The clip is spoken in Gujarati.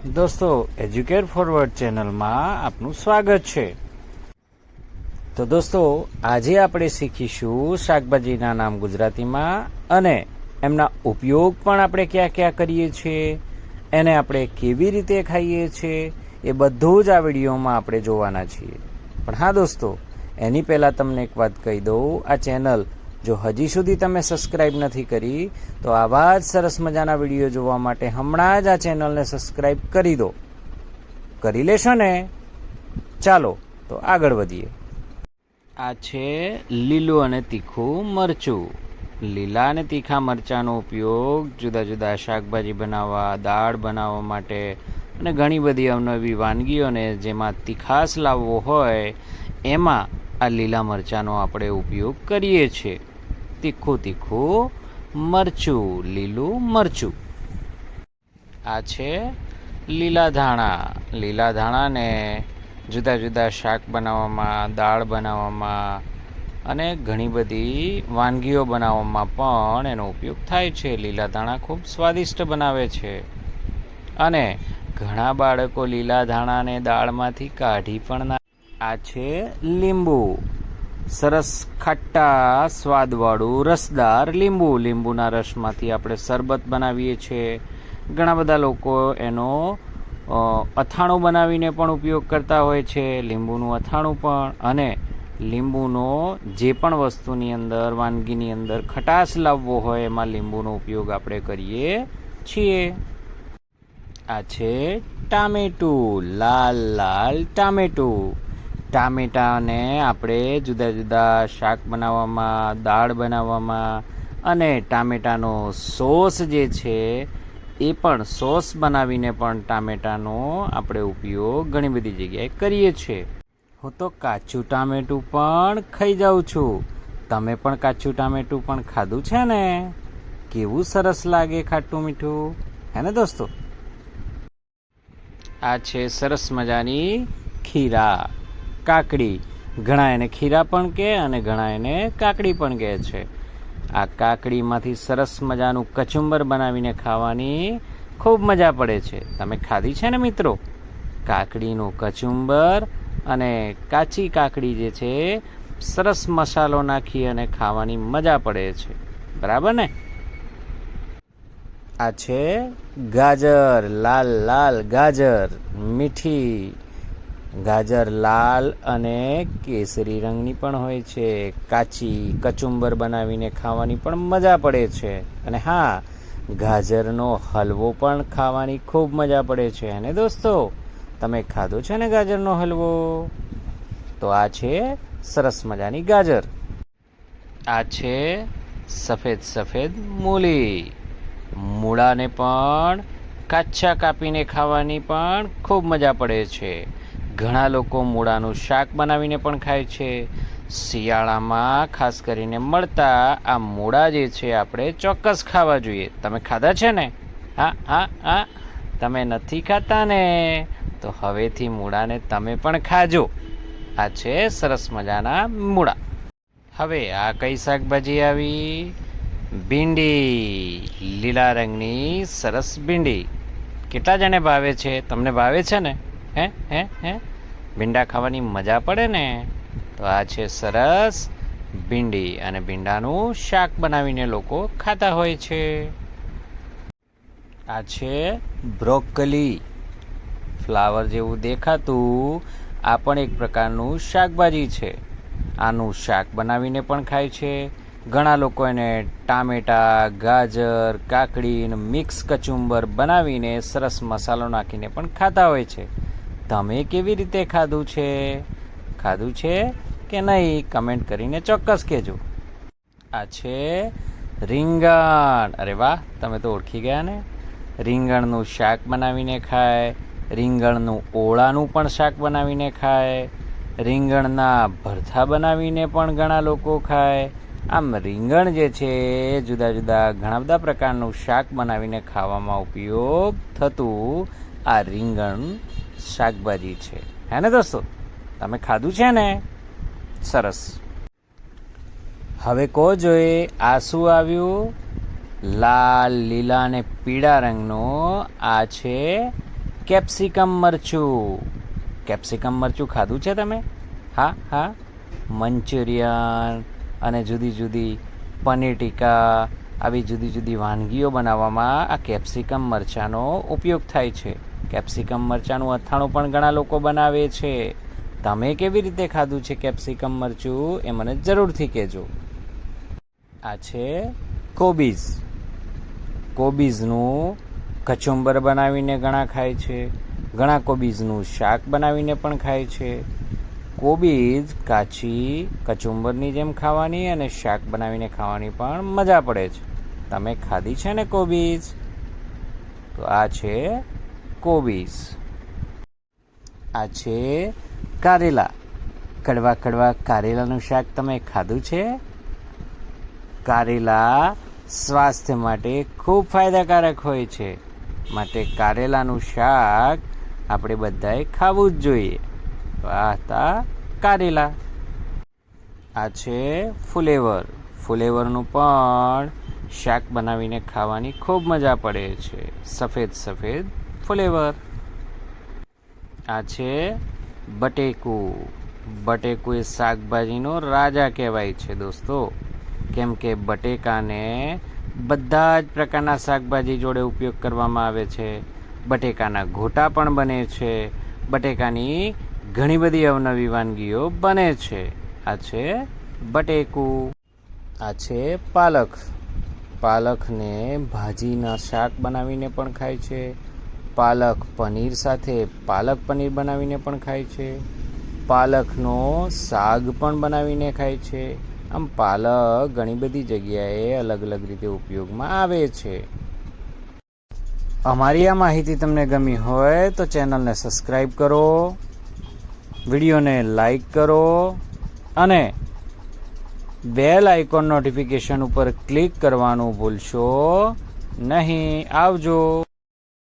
દોસ્તો એજ્યુકેટ ફોરવર્ડ ચેનલમાં આપનું સ્વાગત છે. તો દોસ્તો, આજે આપણે શીખીશું શાકભાજીના નામ ગુજરાતીમાં અને એમના ઉપયોગ પણ આપણે ક્યાં ક્યાં કરીએ છીએ, એને આપણે કેવી રીતે ખાઈએ છીએ, એ બધું જ આ વિડીયોમાં આપણે જોવાના છીએ. પણ હા દોસ્તો, એની પહેલાં તમને એક વાત કહી દઉં, આ ચેનલ જો હજી સુધી તમે સબસ્ક્રાઇબ નથી કરી, તો આવા જ સરસ મજાના વીડિયો જોવા માટે હમણાં જ આ ચેનલને સબસ્ક્રાઇબ કરી દો. કરી લેશો ને? ચાલો, તો આગળ વધીએ. આ છે લીલું અને તીખું મરચું. લીલા અને તીખા મરચાંનો ઉપયોગ જુદા જુદા શાકભાજી બનાવવા, દાળ બનાવવા માટે અને ઘણી બધી અવનવી વાનગીઓને જેમાં તીખાસ લાવવો હોય, એમાં આ લીલા મરચાંનો આપણે ઉપયોગ કરીએ છીએ. તીખું તીખું મરચું, લીલું મરચું. આ છે લીલા ધાણા. લીલા ધાણાને જુદા જુદા શાક બનાવવામાં, દાળ બનાવવામાં અને ઘણી બધી વાનગીઓ બનાવવામાં પણ એનો ઉપયોગ થાય છે. લીલા ધાણા ખૂબ સ્વાદિષ્ટ બનાવે છે. અને ઘણા બાળકો લીલા ધાણાને દાળમાંથી કાઢી પણ ના આ છે લીંબુ. સરસ ખટ્ટા, સ્વાદવાળું, રસદાર, લીંબુ. લીંબુના રસમાંથી આપણે શરબત બનાવીએ છીએ. ઘણા બધા લોકો એનો અથાણું બનાવીને પણ ઉપયોગ કરતા હોય છે. લીંબુનું અથાણું પણ અને લીંબુનો જે પણ વસ્તુની અંદર, વાનગીની અંદર ખટાશ લાવવો હોય, એમાં લીંબુનો ઉપયોગ આપણે કરીએ છીએ. આ છે ટામેટું. લાલ લાલ ટામેટું. ટામેટાને આપણે જુદા જુદા શાક બનાવવામાં, દાળ બનાવવામાં અને ટામેટાનો સોસ જે છે, એ પણ સોસ બનાવીને પણ ટામેટાનો આપણે ઉપયોગ ઘણી બધી જગ્યાએ કરીએ છીએ. હું તો કાચું ટામેટું પણ ખાઈ જાઉં છું. તમે પણ કાચું ટામેટું પણ ખાધું છે ને? કેવું સરસ લાગે ખાટું મીઠું, હે ને દોસ્તો? આ છે સરસ મજાની ખીરા. કાકડી. ઘણા એને ખીરા પણ કહે અને ઘણા એને કાકડી પણ કહે છે. આ કાકડીમાંથી સરસ મજાનું કચુંબર બનાવીને ખાવાની ખૂબ મજા પડે છે. તમે ખાધી છે ને મિત્રો? કાકડીનું કચુંબર અને કાચી કાકડી જે છે, સરસ મસાલો નાખી અને ખાવાની મજા પડે છે. બરાબર ને? આ છે ગાજર, લાલ લાલ ગાજર, મીઠી ગાજર લાલ અને કેસરી રંગની પણ હોય છે. કાચી કચુંબર બનાવીને ખાવાની પણ મજા પડે છે. અને હા, ગાજરનો હલવો પણ ખાવાની ખૂબ મજા પડે છે. અને દોસ્તો, તમે ખાધો છે ને ગાજરનો હલવો? તો આ છે સરસ મજાની ગાજર. આ છે સફેદ સફેદ મૂલી. મૂળાને પણ કાચા કાપીને ખાવાની પણ ખૂબ મજા પડે છે. ઘણા લોકો મૂળાનું શાક બનાવીને પણ ખાય છે. શિયાળામાં ખાસ કરીને મળતા આ મૂળા જે છે આપણે ચોક્કસ ખાવા જોઈએ. તમે ખાધા છે ને? હા હા હા. તમે નથી ખાતા ને? તો હવેથી મૂળાને તમે પણ ખાજો. આ છે સરસ મજાના મૂળા. હવે આ કઈ શાકભાજી આવી? ભીંડી. લીલા રંગની સરસ ભીંડી. કેટલા જણે ભાવે છે? તમને ભાવે છે ને? હે હે હે? ભીંડા ખાવાની મજા પડે ને? તો આ છે સરસ ભીંડી અને ભીંડાનું શાક બનાવીને લોકો ખાતા હોય છે. આ છે બ્રોકલી. ફ્લાવર જેવું દેખાતું. આ પણ એક પ્રકારનું શાકભાજી છે. આનું શાક બનાવીને પણ ખાય છે. ઘણા લોકો એને ટામેટા, ગાજર, કાકડી મિક્સ કચુંબર બનાવીને સરસ મસાલો નાખીને પણ ખાતા હોય છે. તમે કેવી રીતે ખાધું છે? ખાધું છે કે નહીં? કમેન્ટ કરીને ચોક્કસ કહેજો. આ છે રીંગણ. અરે વાહ, તમે તો ઓળખી ગયા ને? રીંગણનું શાક બનાવીને ખાય, રીંગણનું ઓળાનું પણ શાક બનાવીને ખાય, રીંગણના ભરથા બનાવીને પણ ઘણા લોકો ખાય. આમ રીંગણ જે છે એ જુદા જુદા ઘણા બધા પ્રકારનું શાક બનાવીને ખાવામાં ઉપયોગ થતું આ રીંગણ શાકભાજી છે. હે ને દોસ્તો? તમે ખાધું છે ને? સરસ. હવે કહો જોઈએ આ શું આવ્યું, લાલ, લીલા અને પીળા રંગનો, આ છે કેપ્સિકમ મરચું. કેપ્સિકમ મરચું ખાધું છે તમે? હા હા. મંચુરિયન અને જુદી જુદી પનીર ટીકા, આવી જુદી જુદી વાનગીઓ બનાવવામાં આ કેપ્સિકમ મરચાંનો ઉપયોગ થાય છે. કેપ્સિકમ મરચાંનું અથાણું પણ ઘણા લોકો બનાવે છે. તમે કેવી રીતે ખાધું છે કેપ્સિકમ મરચું એ મને જરૂરથી કહેજો. આ છે કોબીઝ કોબીઝનું કચુંબર બનાવીને ઘણા ખાય છે. ઘણા કોબીઝનું શાક બનાવીને પણ ખાય છે. કોબીજ કાચી કચુંબરની જેમ ખાવાની અને શાક બનાવીને ખાવાની પણ મજા પડે છે. તમે ખાધી છે ને કોબીજ? તો આ છે કોબીજ આ છે કારેલા. કડવા કડવા કારેલાનું શાક તમે ખાધું છે? કારેલા સ્વાસ્થ્ય માટે ખૂબ ફાયદાકારક હોય છે. માટે કારેલાનું શાક આપણે બધાએ ખાવું જ જોઈએ. આ હતા કારેલા. આ છે ફુલેવર. ફુલેવરનું પણ શાક બનાવીને ખાવાની ખૂબ મજા પડે છે. સફેદ સફેદ ફુલેવર. આ છે બટેકું. બટેકુ એ શાકભાજીનો રાજા કહેવાય છે દોસ્તો. કેમ કે બટેકાને બધા જ પ્રકારના શાકભાજી જોડે ઉપયોગ કરવામાં આવે છે. બટેકાના ઘોટા પણ બને છે. બટેકાની ઘણી બધી અવનવી વાનગીઓ બને છે. આ છે બટેકું. આ છે પાલક. પાલકને ભાજીના શાક બનાવીને પણ ખાય છે. પાલક પનીર સાથે પાલક પનીર બનાવીને પણ ખાય છે. પાલકનો શાક પણ બનાવીને ખાય છે. આમ પાલક ઘણી બધી જગ્યાએ અલગ અલગ રીતે ઉપયોગમાં આવે છે. અમારી આ માહિતી તમને ગમી હોય તો ચેનલને સબસ્ક્રાઈબ કરો, વિડીયોને લાઈક કરો અને બેલ આઇકોન નોટિફિકેશન ઉપર ક્લિક કરવાનું ભૂલશો નહીં. આવજો.